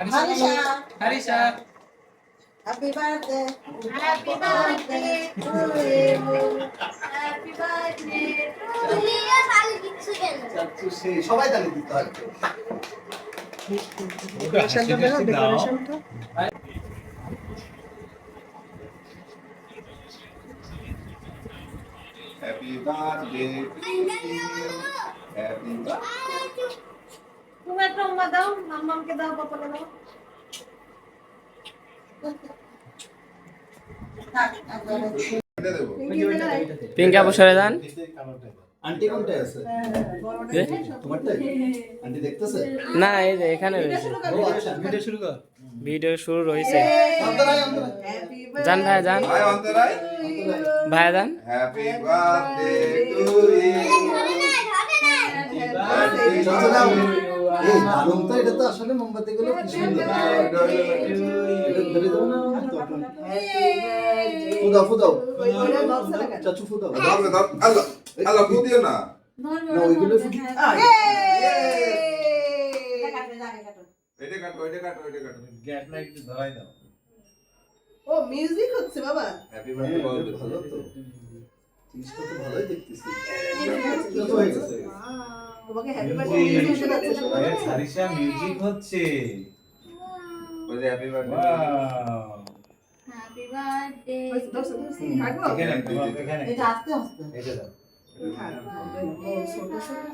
Harisha. Harisha. Happy birthday. Happy birthday to you. Happy birthday to you. সবাই তালি দিতে হয় ডেকোরেশনটা দেখো ডেকোরেশনটা Happy birthday to you. উম্মা দাও মাম্মামকে দাও পাপাকে দাও। পিঙ্ক আপু সরে যান। আন্টি কোনটায় আছে? এ? আন্টি দেখতেছে? না এই যে এখানে রয়েছে। ও ভিডিও শুরু কর। ভিডিও শুরু রয়েছে। অন্তরায় অন্তরায় যান ভাই যান। ভাই অন্তরায় অন্তরায় যান। হ্যাপি বার্থডে টু ইউ চলো যাও। দারুণ তো এটা তো আসলে মোমবাতি গুলো কি সুন্দর। ধরে দাও না ফুদাও ফুদাও। চাচু ফুদাও। আল্লাহ আল্লাহ ফুদিও না। না ওইগুলো ফুদি এটা কাটো। এটা কাটো এটা কাটো গ্যাস লাইট ধরাই দাও। ও মিউজিক হচ্ছে বাবা। হ্যাপি হ্যাঁ, বার্থডে ভালো তো। জিনিসটা তো ভালোই দেখতেছি। তোমাকে হ্যাপি বার্থডে সারিশা মিউজিক হচ্ছে ওই যে হ্যাপি বার্থডে হ্যাপি বার্থডে এখানে একটু বাবা, এখানে এটা আস্তে আস্তে এটা দাও ও, ছোট ছোট।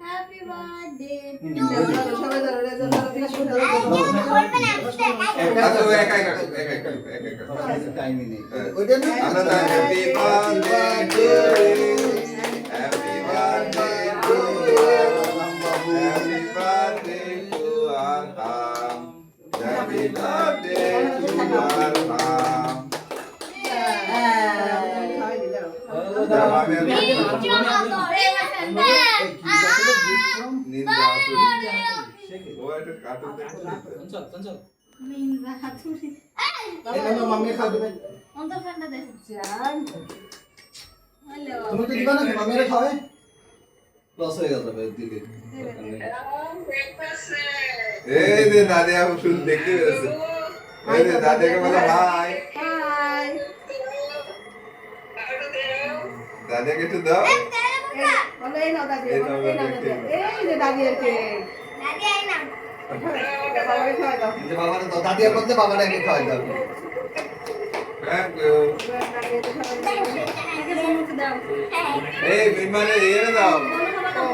হ্যাপি বার্থডে হুম, টু এই যে। ধরো, সবাই ধরো, রেজা ধরো, দিলা শুরু করো। আচ্ছা ও একা একা একা একা একা একা নেই ওইটা না হ্যাপি বার্থডে তুমি তো দিবা না খাওয়ায় লস হয়ে গেল দিদি এই যে দাদি এখন শুধু দেখতে পেরেছে এই যে দাদিকে বলো হাই। দাদিকে একটু দাও। এই, নাও দাদি, এই যে দাদি আর আর বলতে খাওয়াই দাও। ইউ দাদিকে খাওয়াই দাও। আগে বনুকে দাও।